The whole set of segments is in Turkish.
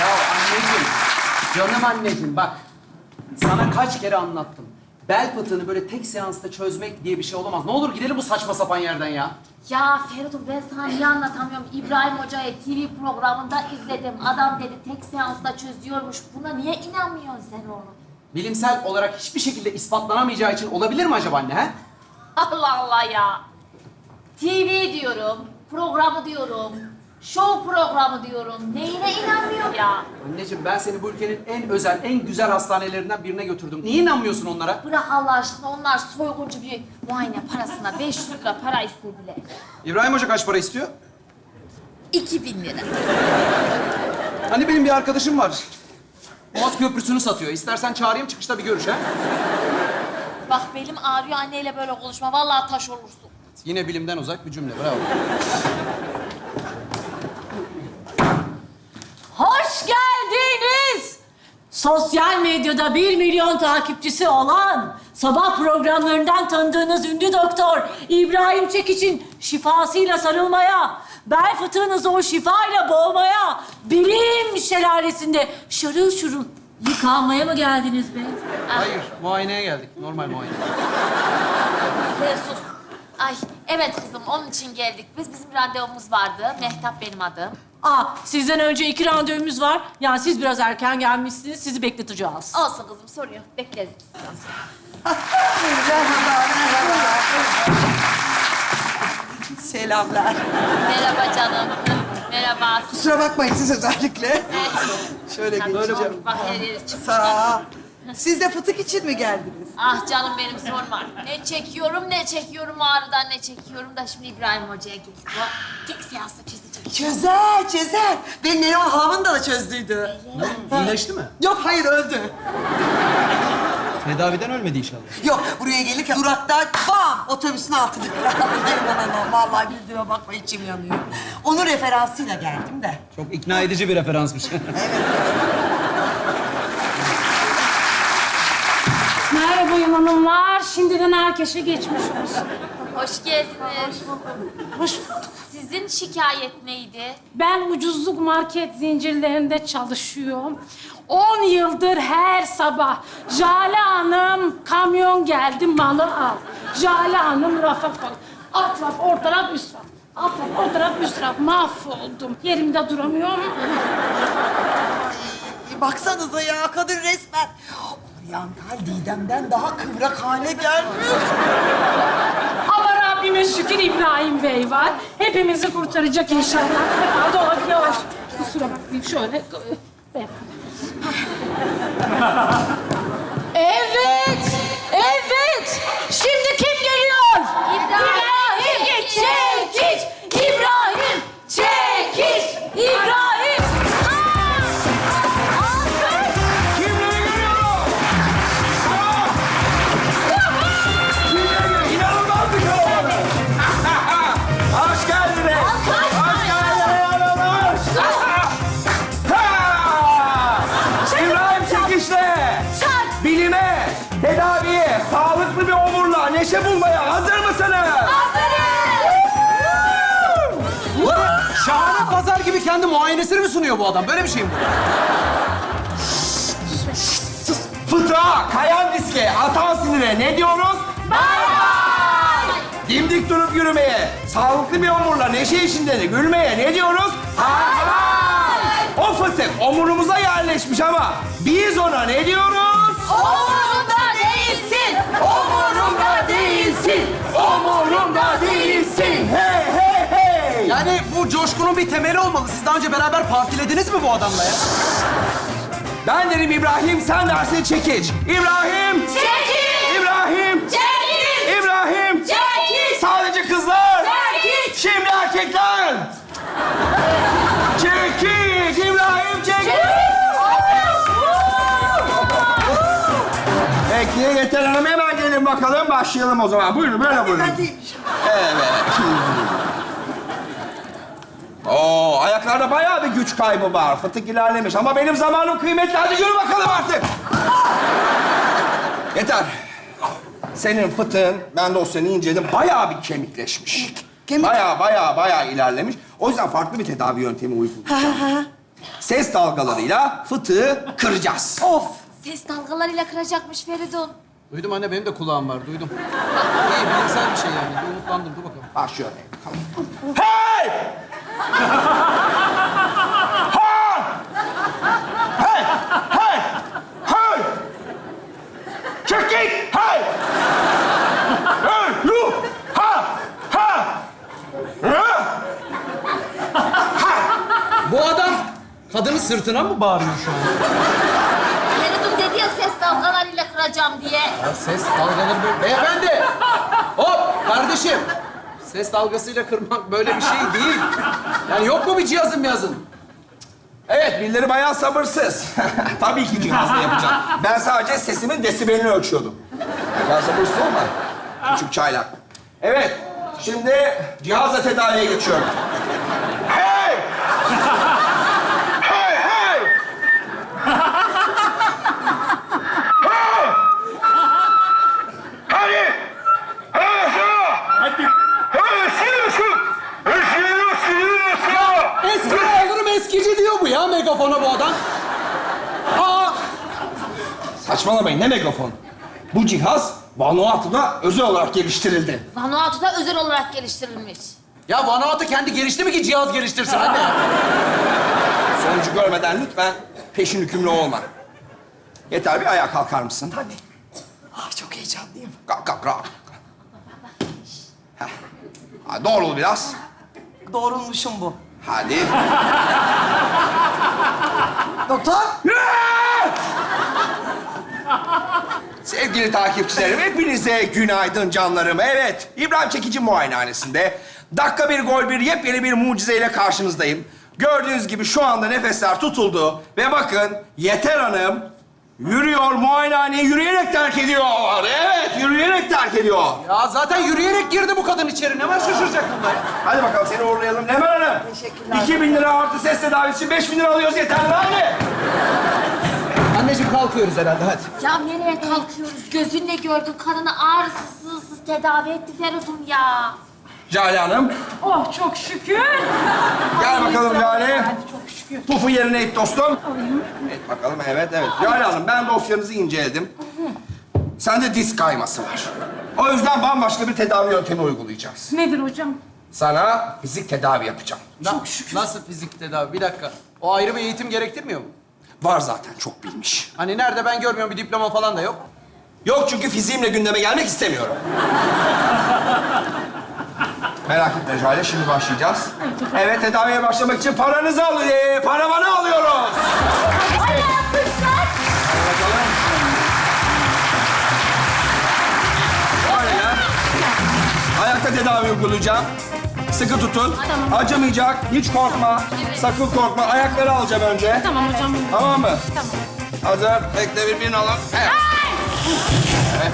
Ya anneciğim, canım anneciğim bak. Sana kaç kere anlattım. Bel fıtığını böyle tek seansta çözmek diye bir şey olamaz. Ne olur gidelim bu saçma sapan yerden ya. Ya Feridun ben sana niye anlatamıyorum? İbrahim Hoca'yı TV programında izledim. Adam dedi tek seansta çözüyormuş. Buna niye inanmıyorsun sen oğlum? Bilimsel olarak hiçbir şekilde ispatlanamayacağı için olabilir mi acaba anne? Allah Allah ya. TV diyorum, programı diyorum, show programı diyorum. Neyine inanmıyor ya? Anneciğim ben seni bu ülkenin en özel, en güzel hastanelerinden birine götürdüm. Niye inanmıyorsun onlara? Bırak Allah aşkına onlar soyguncu bir muayene parasına 500 lira para istediler. İbrahim Hoca kaç para istiyor? 2000 lira. Hani benim bir arkadaşım var. Boğaz Köprüsü'nü satıyor. İstersen çağırayım çıkışta bir görüş ha. Bak belim ağrıyor anneyle böyle konuşma. Vallahi taş olursun. Yine bilimden uzak bir cümle. Bravo. Hoş geldiniz. Sosyal medyada bir milyon takipçisi olan sabah programlarından tanıdığınız ünlü doktor İbrahim Çekiç'in şifasıyla sarılmaya, bel fıtığınızı o şifayla boğmaya, bilim şelalesinde şarıl şurul yıkanmaya mı geldiniz be? Hayır, muayeneye geldik. Normal muayene. Sen sus. Ay evet kızım onun için geldik. Biz bizim randevumuz vardı. Mehtap benim adım. Aa, sizden önce iki randevumuz var. Yani siz biraz erken gelmişsiniz, sizi bekleteceğiz. Olsun kızım soruyor. Bekleriz biz. Selamlar. Merhaba canım. Merhaba. Kusura bakmayın siz özellikle. Şöyle geçeceğim. Bak her yeri çıkmış. Sağ. Siz de fıtık için mi geldiniz? Ah canım benim sorma. Ne çekiyorum ne çekiyorum ağrıdan ne çekiyorum da şimdi İbrahim Hoca'ya. O tek seansta çözecek. Çözer, çözer. Benim Neriman halamın da çözdüydü. İyileşti mi? Yok, hayır öldü. Tedaviden ölmedi inşallah. Yok, buraya gelirken durakta bam! Otobüsün altına. Neriman Hanım, vallahi güldüğüme bakma içim yanıyor. Onun referansıyla geldim de. Çok ikna edici bir referansmış. Merhaba hanımlar. Şimdiden herkese geçmiş olsun. Hoş geldiniz. Hoş bulduk. Sizin şikayet neydi? Ben ucuzluk market zincirlerinde çalışıyorum. 10 yıldır her sabah Jale Hanım kamyon geldi malı al. Jale Hanım rafa koy. Alt raf, orta raf, üst raf. Alt raf, orta raf, üst raf. Mahvoldum. Yerimde duramıyorum. Baksanıza ya, kadın resmen. Oryantal Didem'den daha kıvrak hale gelmiş. Rabbime şükür İbrahim Bey var. Hepimizi kurtaracak inşallah. Herhalde olabiliyor. Kusura bakmayın şöyle. Beyefendi. Evet, evet. Şimdi kendi muayenesini mi sunuyor bu adam? Böyle bir şey mi bu? Fıtığa, kayan diske, atan sinire ne diyoruz? Bay bay! Dimdik durup yürümeye, sağlıklı bir omurla neşe içinde de gülmeye ne diyoruz? Hay hay! O fıtık omurumuza yerleşmiş ama biz ona ne diyoruz? Umurumda değilsin. Omurumda değilsin, omurumda değilsin. Hey hey! Yani bu coşkunun bir temeli olmalı. Siz daha önce beraber partilediniz mi bu adamla ya? Ben derim İbrahim, sen dersin çekiç. İbrahim! Çekil. İbrahim! Çekil. İbrahim! Çekil. Sadece kızlar! Çekil. Şimdi erkekler! Çekiç! İbrahim çekiç! Peki yeter hanım hemen gelin bakalım başlayalım o zaman. Buyurun böyle buyurun. Ben değilmiş. Oo ayaklarda bayağı bir güç kaybı var. Fıtık ilerlemiş ama benim zamanım kıymetli. Hadi yürü bakalım artık. Yeter. Senin fıtığın, ben dosyanı inceledim, bayağı bir kemikleşmiş. Kemik- Bayağı bayağı bayağı ilerlemiş. O yüzden farklı bir tedavi yöntemi uygulayacağım. ses dalgalarıyla fıtığı kıracağız. Of. Ses dalgalarıyla kıracakmış Feridun. Duydum anne benim de kulağım var duydum. İyi bilimsel bir şey yani. Bir umutlandım dur bakalım. Bak şöyle. Hey! Ha! Hey! Hey! Hey! Çık git! Hey! Hey! Yuh! Ha! Ha! Ha! Bu adam kadının sırtına mı bağırıyor şu an? Feridun dedi ya ses dalgalarıyla kıracağım diye. Ya ses dalgaları böyle... Beyefendi! Hop kardeşim! Ses dalgasıyla kırmak böyle bir şey değil. Yani yok mu bir cihazın yazın? Evet, birileri bayağı sabırsız. Tabii ki cihazla yapacağım. Ben sadece sesimin desibelini ölçüyordum. Ya sabırsız olma. Küçük çaylak. Evet, şimdi cihazla tedaviye geçiyorum. Hey! Hey, hey! Hey! Hadi! Hey, şu! Hey, şu, şu! Hey, şu, şu, şu! Eski olurum eskici diyor bu ya megafona bu adam. Aa! Saçmalamayın ne megafon? Bu cihaz Vanuatu'da özel olarak geliştirildi. Vanuatu'da özel olarak geliştirilmiş. Ya Vanuatu kendi gelişti mi ki cihaz geliştirsin anne? Sonucu görmeden lütfen peşin hükümlü olma. Yeter bir ayağa kalkar mısın? Hadi. Ah, çok heyecanlıyım. Kalk kalk kalk. Heh. Ha, doğrul biraz. Doğrulmuşum bu. Hadi. Doktor. Sevgili takipçilerim, hepinize günaydın canlarım. Evet, İbrahim Çekici muayenehanesinde dakika bir gol bir yepyeni bir mucizeyle karşınızdayım. Gördüğünüz gibi şu anda nefesler tutuldu ve bakın Yeter Hanım yürüyor, muayenehaneyi yürüyerek terk ediyor. Evet, yürüyerek terk ediyor. Ya zaten yürüyerek girdi bu kadın içeri. Ne var şaşıracak bunda ya? Hadi bakalım seni uğurlayalım. Nemen Hanım. Teşekkürler. 2000 lira artı ses tedavisi için 5000 lira alıyoruz yeterli hadi. Anneciğim kalkıyoruz herhalde hadi. Ya nereye kalkıyoruz? Gözünle gördün. Kadını ağrısız, sızsız tedavi etti Feridun ya. Jale Hanım, Oh çok şükür. gel bakalım Jale. Hadi çok şükür. Pufu yerine it dostum. Et bakalım, evet, evet. Jale Hanım, ben dosyanızı inceledim. Sende disk kayması var. O yüzden bambaşka bir tedavi yöntemi uygulayacağız. Nedir hocam? Sana fizik tedavi yapacağım. Çok şükür. Nasıl fizik tedavi? Bir dakika. O ayrı bir eğitim gerektirmiyor mu? Var zaten, çok bilmiş. Hani nerede ben görmüyorum bir diploma falan da yok. Yok çünkü fiziğimle gündeme gelmek istemiyorum. Merak etme Jale, şimdi başlayacağız. Evet, tedaviye başlamak için paranızı al, ee, paravanı alıyoruz. Ay. Ayakta tedavi uygulayacağım. Sıkı tutun. Acımayacak. Hiç korkma. Sakın korkma. Ayakları alacağım önce. Tamam hocam. Tamam mı? Tamam. Hazır. Bekle birbirini alın. Evet. Evet.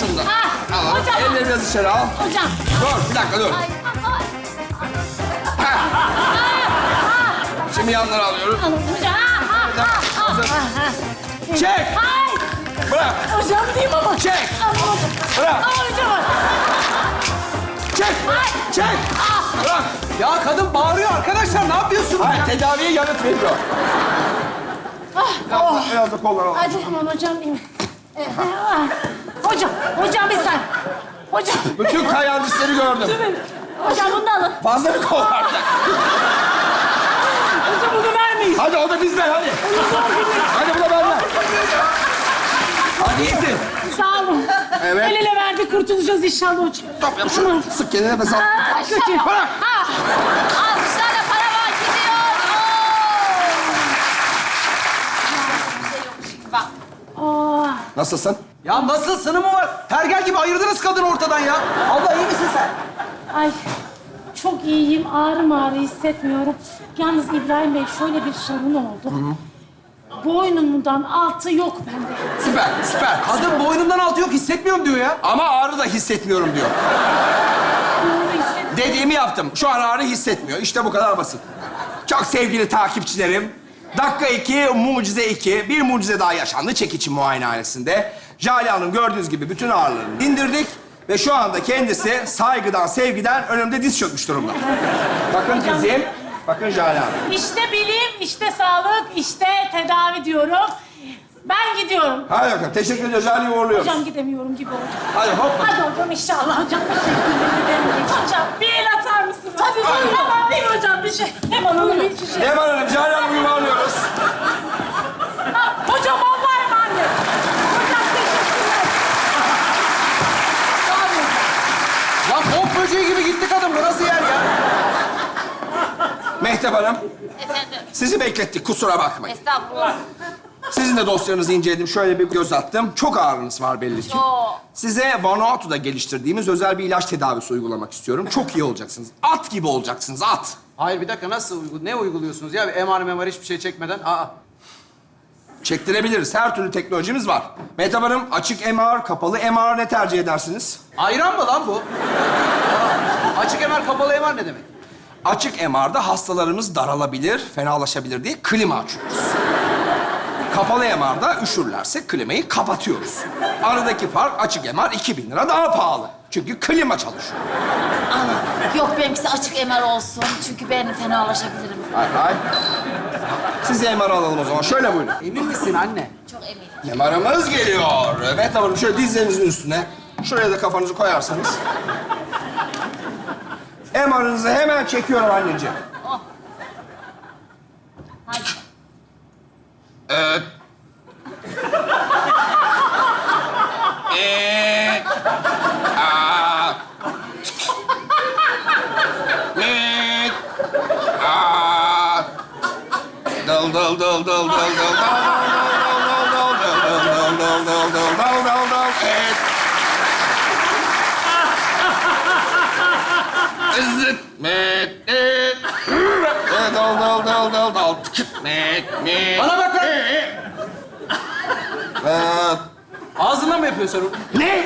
Şunu da Ah, alalım. hocam. Elleri biraz içeri al. Hocam. Dur, bir dakika dur. Ay, ay. Şimdi yanları alıyoruz. Alın hocam. Ah, ah, ah, ah, ah. Çek. Ay. Bırak. Hocam diyeyim ama. Çek. Ama hocam. Bırak. Ama hocam. Çek. Çek. Bırak. Ya kadın bağırıyor arkadaşlar ne yapıyorsunuz Hayır, ya? tedaviye yanıt veriyor. Da, biraz da kolları al. Hadi aman hocam diyeyim. Eh, ah. Hocam, hocam bir saniye. Hocam. Bütün kayancısları gördüm. Hocam bunu da alın. Fazla bir kol var. Hocam bunu vermeyin. Hadi o da bizden hadi. Hadi bu da benden. Hadi iyisin. Sağ olun. Evet. El ele verdi kurtulacağız inşallah hocam. Stop yap şunu. Sık kendine nefes al. Ah, Kötü. Bırak. Alkışlarla para var gidiyor. Oo. Bir şey yok şimdi bak. Ah, Nasılsın? Ya nasıl sını mı var? Tergel gibi ayırdınız kadını ortadan ya. Allah iyi misin sen? ay çok iyiyim. Ağrım ağrı hissetmiyorum. Yalnız İbrahim Bey şöyle bir sorun oldu. Boynumdan altı yok bende. Süper, süper. Kadın boynumdan altı yok hissetmiyorum diyor ya. Ama ağrı da hissetmiyorum diyor. Doğru. Dediğimi yaptım. Şu an ağrı hissetmiyor. İşte bu kadar basit. Çok sevgili takipçilerim. Dakika iki, mucize iki. Bir mucize daha yaşandı çekici muayenehanesinde. Jale Hanım gördüğünüz gibi bütün ağrılarını indirdik. Ve şu anda kendisi saygıdan, sevgiden önümde diz çökmüş durumda. Bakın dizim, bakın Jale Hanım. İşte bilim, işte sağlık, işte tedavi diyorum. Ben gidiyorum. Hadi bakalım. Teşekkür ediyoruz. Hadi uğurluyoruz. Hocam gidemiyorum gibi oldu. Hadi hop. Hadi hocam inşallah hocam. Teşekkür ederim. Hocam bir el atar mısınız? Tabii buyurun. Hemen değil mi hocam bir şey? Hemen onu bir şey. Leman Hanım, Cale Hanım'ı uğurluyoruz. Ha, hocam Allah'a emanet. Hocam teşekkürler. Lan bok böceği gibi gitti kadın. Bu nasıl yer ya? Mehtap Hanım, Efendim, sizi beklettik. Kusura bakmayın. estağfurullah. Sizin de dosyanızı inceledim. Şöyle bir göz attım. Çok ağrınız var belli ki. Çok. Size Vanuatu'da geliştirdiğimiz özel bir ilaç tedavisi uygulamak istiyorum. Çok iyi olacaksınız. At gibi olacaksınız, at. Hayır bir dakika nasıl uygu- ne uyguluyorsunuz ya? MR MR hiçbir şey çekmeden. Aa. Çektirebiliriz. Her türlü teknolojimiz var. Mehtap Hanım, açık MR, kapalı MR ne tercih edersiniz? Ayran mı lan bu? Aa, Açık MR kapalı MR ne demek? Açık MR'da hastalarımız daralabilir, fenalaşabilir diye klima açıyoruz. Kapalı MR'da üşürlerse klimayı kapatıyoruz. Aradaki fark açık MR 2000 lira daha pahalı. Çünkü klima çalışıyor. Ana, yok benimkisi açık MR olsun. Çünkü ben fenalaşabilirim. Hay hay. Sizi MR alalım o zaman. Şöyle buyurun. Emin misin anne? Çok eminim. MR'ımız geliyor. Evet hanım şöyle dizlerinizin üstüne. Şuraya da kafanızı koyarsanız. MR'ınızı hemen çekiyorum anneciğim. Hadi. Ee, Zıt, met, et. Evet, dal dal dal dal dal tıkıt, met, met. Bana bak lan! Evet. Ağzına mı yapıyorsun onu? Ne?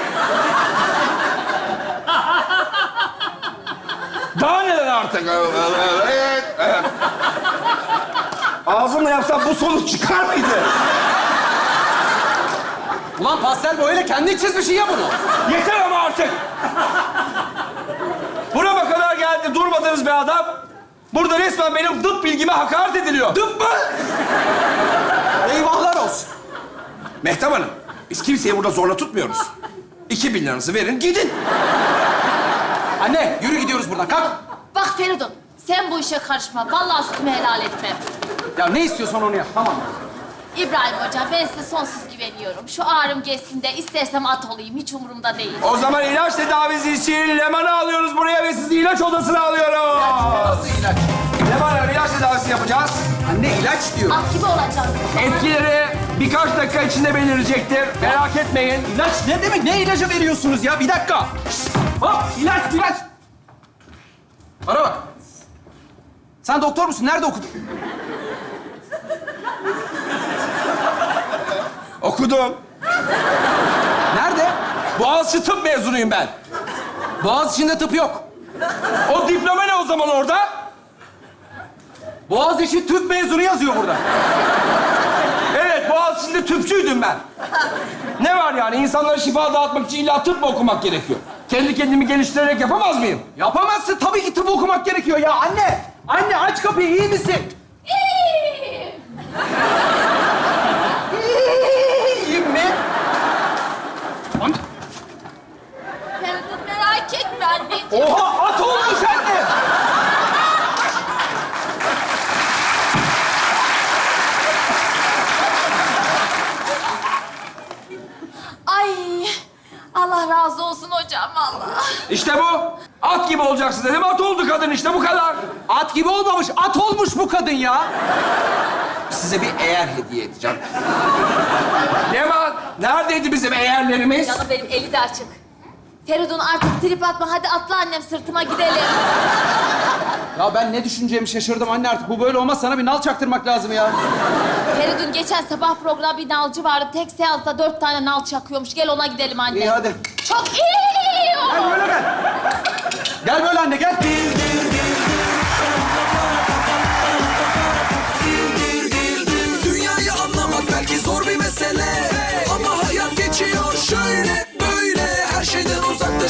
Daha neler artık? Evet, evet. Ağzımla yapsam bu sonuç çıkar mıydı? Ulan pastel boyayla kendi çizmişsin ya bunu. Yeter ama artık. Durmadınız be adam. Burada resmen benim tıp bilgime hakaret ediliyor. Dıp mı? Eyvahlar olsun. Mehtap Hanım, biz kimseyi burada zorla tutmuyoruz. İki bin liranızı verin, gidin. Anne yürü gidiyoruz buradan. Kalk. Bak Feridun, sen bu işe karışma. Vallahi sütümü helal etmem. Ya ne istiyorsan onu yap. Tamam. İbrahim Hoca, ben size sonsuz güveniyorum. Şu ağrım geçsin de istersem at olayım. Hiç umurumda değil. O zaman ilaç tedavisi için Leman'ı alıyoruz buraya ve sizi ilaç odasına alıyoruz. Nasıl ilaç? Leman Hanım ilaç tedavisi yapacağız. Anne ilaç diyor. At gibi olacağım. Etkileri birkaç dakika içinde belirecektir. Merak etmeyin. İlaç ne demek? Ne ilacı veriyorsunuz ya? Bir dakika. Şşt! Hop ilaç ilaç. Bana bak. Sen doktor musun? Nerede okudun? Okudum. Nerede? Boğaziçi tıp mezunuyum ben. Boğaz içinde tıp yok. O diploma ne o zaman orada? Boğaziçi tıp mezunu yazıyor burada. Evet, Boğaziçi'nde tüpçüydüm ben. Ne var yani? İnsanlara şifa dağıtmak için illa tıp mı okumak gerekiyor? Kendi kendimi geliştirerek yapamaz mıyım? Yapamazsın. Tabii ki tıp okumak gerekiyor ya. Anne! Anne aç kapıyı. iyi misin? İyiyim mi? Anne. Feridun merak etme anneciğim. Oha at olmuş anne. Ay, Allah razı olsun hocam vallahi. İşte bu. At gibi olacaksın dedim. At oldu kadın işte bu kadar. At gibi olmamış. At olmuş bu kadın ya. Size bir eğer hediye edeceğim. ne var? Neredeydi bizim eğerlerimiz? Canım benim eli de açık. Feridun artık trip atma. Hadi atla annem sırtıma gidelim. Ya ben ne düşüneceğimi şaşırdım anne artık. Bu böyle olmaz. Sana bir nal çaktırmak lazım ya. Feridun geçen sabah programda bir nalcı vardı. Tek seansta dört tane nal çakıyormuş. Gel ona gidelim anne. İyi hadi. Çok iyi. Gel böyle gel. Gel böyle anne gel.